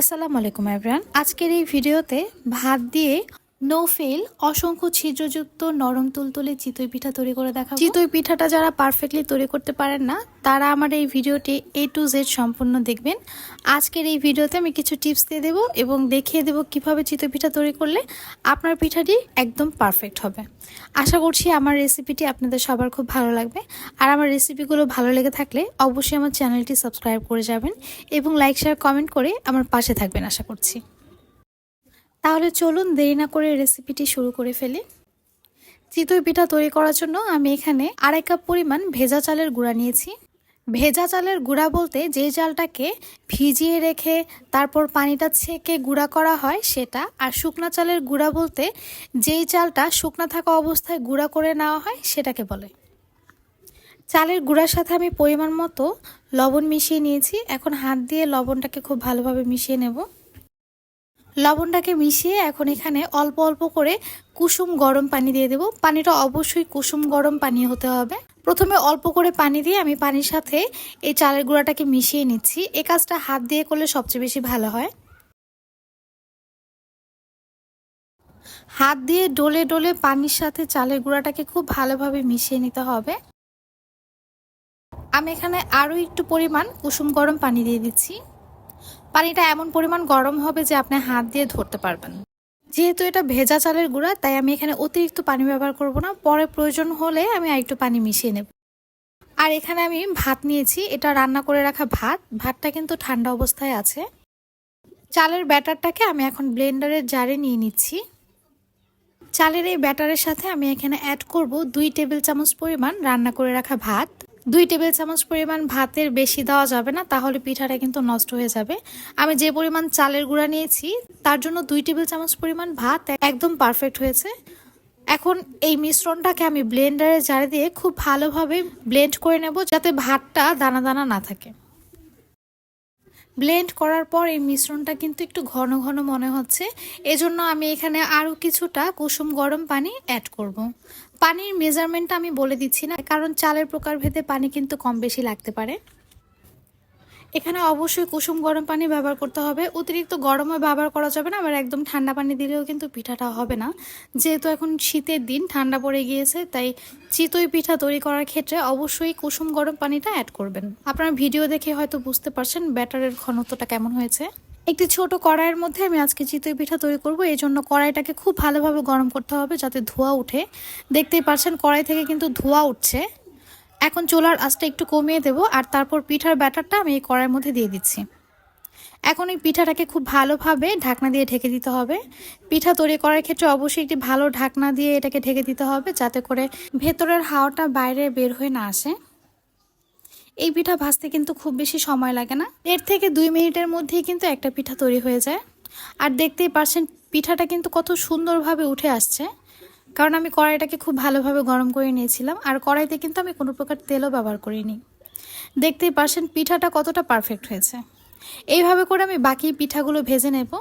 আসসালামু আলাইকুম এভরান আজকের এই ভিডিওতে ভাত দিয়ে নো ফেল অসংখ্য ছিদ্রযুক্ত নরম তুলতুলে চিতই পিঠা তৈরি করে দেখাবো। চিতই পিঠাটা যারা পারফেক্টলি তৈরি করতে পারেন না, তারা আমার এই ভিডিওটি এ টু জেড সম্পূর্ণ দেখবেন। আজকের এই ভিডিওতে আমি কিছু টিপস দিয়ে দেবো এবং দেখিয়ে দেবো কীভাবে চিতই পিঠা তৈরি করলে আপনার পিঠাটি একদম পারফেক্ট হবে। আশা করছি আমার রেসিপিটি আপনাদের সবার খুব ভালো লাগবে। আর আমার রেসিপিগুলো ভালো লেগে থাকলে অবশ্যই আমার চ্যানেলটি সাবস্ক্রাইব করে যাবেন এবং লাইক শেয়ার কমেন্ট করে আমার পাশে থাকবেন, আশা করছি। তাহলে চলুন দেরি না করে রেসিপিটি শুরু করে ফেলি। চিতই পিঠা তৈরি করার জন্য আমি এখানে আড়াই কাপ পরিমাণ ভেজা চালের গুঁড়া নিয়েছি। ভেজা চালের গুঁড়া বলতে যে চালটাকে ভিজিয়ে রেখে তারপর পানিটা ছেঁকে গুঁড়া করা হয় সেটা, আর শুকনা চালের গুঁড়া বলতে যেই চালটা শুকনা থাকা অবস্থায় গুঁড়া করে নেওয়া হয় সেটাকে বলে। চালের গুঁড়ার সাথে আমি পরিমাণ মতো লবণ মিশিয়ে নিয়েছি। এখন হাত দিয়ে লবণটাকে খুব ভালোভাবে মিশিয়ে নেব। লবণটাকে মিশিয়ে এখন এখানে অল্প অল্প করে কুসুম গরম পানি দিয়ে দেব। পানিটা অবশ্যই কুসুম গরম পানি হতে হবে। প্রথমে অল্প করে পানি দিয়ে আমি পানির সাথে এই চালের গুঁড়াটাকে মিশিয়ে নিচ্ছি। এই কাজটা হাত দিয়ে করলে সবচেয়ে বেশি ভালো হয়। হাত দিয়ে ডলে ডলে পানির সাথে চালের গুঁড়াটাকে খুব ভালোভাবে মিশিয়ে নিতে হবে। আমি এখানে আরও একটু পরিমাণ কুসুম গরম পানি দিয়ে দিচ্ছি। পানিটা এমন পরিমাণ গরম হবে যে আপনি হাত দিয়ে ধরতে পারবেন। যেহেতু এটা ভেজা চালের গুঁড়া, তাই আমি এখানে অতিরিক্ত পানি ব্যবহার করব না। পরে প্রয়োজন হলে আমি আরেকটু পানি মিশিয়ে নেব। আর এখানে আমি ভাত নিয়েছি। এটা রান্না করে রাখা ভাত। ভাতটা কিন্তু ঠান্ডা অবস্থায় আছে। চালের ব্যাটারটাকে আমি এখন ব্লেন্ডারের জারে নিয়ে নিচ্ছি। চালের এই ব্যাটারের সাথে আমি এখানে অ্যাড করব দুই টেবিল চামচ পরিমাণ রান্না করে রাখা ভাত। দুই টেবিল চামচ পরিমাণ ভাতের বেশি দেওয়া যাবে না, তাহলে পিঠাটা কিন্তু নষ্ট হয়ে যাবে। আমি যে পরিমাণ চালের গুঁড়া নিয়েছি, তার জন্য দুই টেবিল চামচ পরিমাণ ভাত একদম পারফেক্ট হয়েছে। এখন এই মিশ্রণটাকে আমি ব্লেন্ডারে জারে দিয়ে খুব ভালোভাবে ব্লেন্ড করে নেব, যাতে ভাতটা দানা দানা না থাকে। ব্লেন্ড করার পর এই মিশ্রণটা কিন্তু একটু ঘন ঘন মনে হচ্ছে এজন্য আমি এখানে আরও কিছুটা কুসুম গরম পানি অ্যাড করব। পানির মেজারমেন্টটা আমি বলে দিচ্ছি না, কারণ চালের প্রকারভেদে পানি কিন্তু কম বেশি লাগতে পারে এখানে অবশ্যই কুসুম গরম পানি ব্যবহার করতে হবে। অতিরিক্ত গরমও ব্যবহার করা যাবে না, আবার একদম ঠান্ডা পানি দিলেও কিন্তু পিঠাটা হবে না। যেহেতু এখন শীতের দিন, ঠান্ডা পড়ে গিয়েছে, তাই চিতই পিঠা তৈরি করার ক্ষেত্রে অবশ্যই কুসুম গরম পানিটা অ্যাড করবেন। আপনারা ভিডিও দেখে হয়তো বুঝতে পারছেন ব্যাটারের ঘনত্বটা কেমন হয়েছে। একটি ছোট কড়াইয়ের মধ্যে আমি আজকে চিতই পিঠা তৈরি করব। এই জন্য কড়াইটাকে খুব ভালোভাবে গরম করতে হবে যাতে ধোয়া উঠে দেখতেই পাচ্ছেন কড়াই থেকে কিন্তু ধোয়া উঠছে। এখন চোলার আঁচটা একটু কমিয়ে দেব আর তারপর পিঠার ব্যাটারটা আমি এই কড়াইয়ের মধ্যে দিয়ে দিচ্ছি। এখন এই পিঠাটাকে খুব ভালোভাবে ঢাকনা দিয়ে ঢেকে দিতে হবে। পিঠা তৈরি করার ক্ষেত্রে অবশ্যই একটি ভালো ঢাকনা দিয়ে এটাকে ঢেকে দিতে হবে যাতে করে ভেতরের হাওয়াটা বাইরে বের হয়ে না আসে। এই পিঠা ভাজতে কিন্তু খুব বেশি সময় লাগে না। দেড় থেকে দুই মিনিটের মধ্যেই কিন্তু একটা পিঠা তৈরি হয়ে যায়। আর দেখতেই পারছেন, পিঠাটা কিন্তু কত সুন্দরভাবে উঠে আসছে। কারণ আমি কড়াইটাকে খুব ভালোভাবে গরম করে নিয়েছিলাম, আর কড়াইতে কিন্তু আমি কোনো প্রকার তেলও ব্যবহার করিনি। দেখতেই পারছেন পিঠাটা কতটা পারফেক্ট হয়েছে। এইভাবে করে আমি বাকি পিঠাগুলো ভেজে নেব।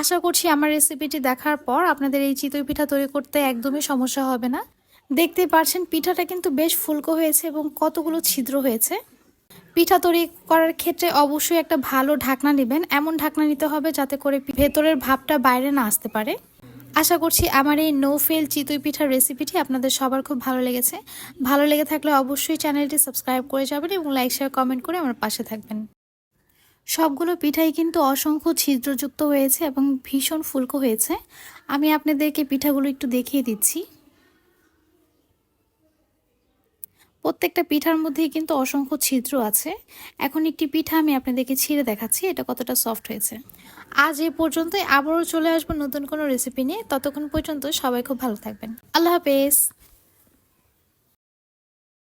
আশা করছি আমার রেসিপিটি দেখার পর আপনাদের এই চিতই পিঠা তৈরি করতে একদমই সমস্যা হবে না। দেখতেই পারছেন পিঠাটা কিন্তু বেশ ফুলকো হয়েছে এবং কতগুলো ছিদ্র হয়েছে। পিঠা তৈরি করার ক্ষেত্রে অবশ্যই একটা ভালো ঢাকনা নেবেন, এমন ঢাকনা নিতে হবে যাতে করে ভেতরের ভাবটা বাইরে না আসতে পারে। আশা করছি আমার এই নো ফেল চিতই পিঠার রেসিপিটি আপনাদের সবার খুব ভালো লেগেছে। ভালো লেগে থাকলে অবশ্যই চ্যানেলটি সাবস্ক্রাইব করে যাবেন এবং লাইক শেয়ার কমেন্ট করে আমার পাশে থাকবেন। সবগুলো পিঠাই কিন্তু অসংখ্য ছিদ্রযুক্ত হয়েছে এবং ভীষণ ফুলকো হয়েছে। আমি আপনাদেরকে পিঠাগুলো একটু দেখিয়ে দিচ্ছি। প্রত্যেকটা পিঠার মধ্যেই কিন্তু অসংখ্য ছিদ্র আছে। এখন একটি পিঠা আমি আপনাদেরকে ছিঁড়ে দেখাচ্ছি, এটা কতটা সফট হয়েছে। আজ এ পর্যন্তই। আবারও চলে আসব নতুন কোনো রেসিপি নিয়ে। ততক্ষণ পর্যন্ত সবাই খুব ভালো থাকবেন। আল্লাহ হাফেজ।